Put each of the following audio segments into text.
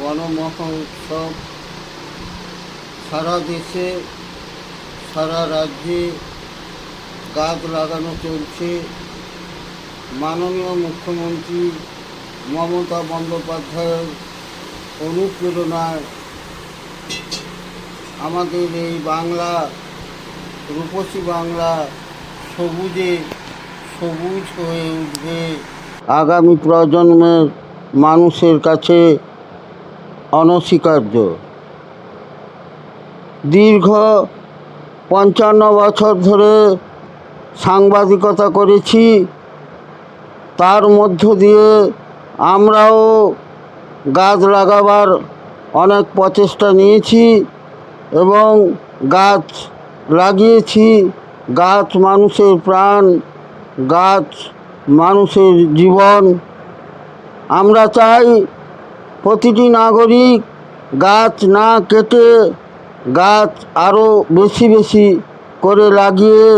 বন মহোৎসব সারা দেশে, সারা রাজ্যে গাছ লাগানো চলছে। মাননীয় মুখ্যমন্ত্রী মমতা বন্দ্যোপাধ্যায়ের অনুপ্রেরণায় আমাদের এই বাংলা, রূপসী বাংলা সবুজে সবুজ হয়ে উঠবে। আগামী প্রজন্মের মানুষের কাছে অনস্বীকার্য। দীর্ঘ পঞ্চান্ন বছর ধরে সাংবাদিকতা করেছি। তার মধ্য দিয়ে আমরাও গাছ লাগাবার অনেক প্রচেষ্টা নিয়েছি এবং গাছ লাগিয়েছি। গাছ মানুষের প্রাণ, গাছ মানুষের জীবন। আমরা চাই প্রতিটি নাগরিক গাছ না কেটে গাছ আরও বেশি বেশি করে লাগিয়ে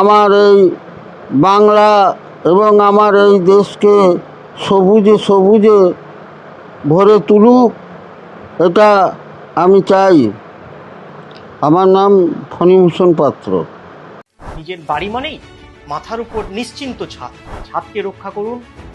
আমার এই বাংলা এবং আমার এই দেশকে সবুজে সবুজে ভরে তুলুক, এটা আমি চাই। আমার নাম ফণিভূষণ পাত্র। নিজের বাড়ি মানেই মাথার উপর নিশ্চিন্ত ছাদ। ছাদকে রক্ষা করুন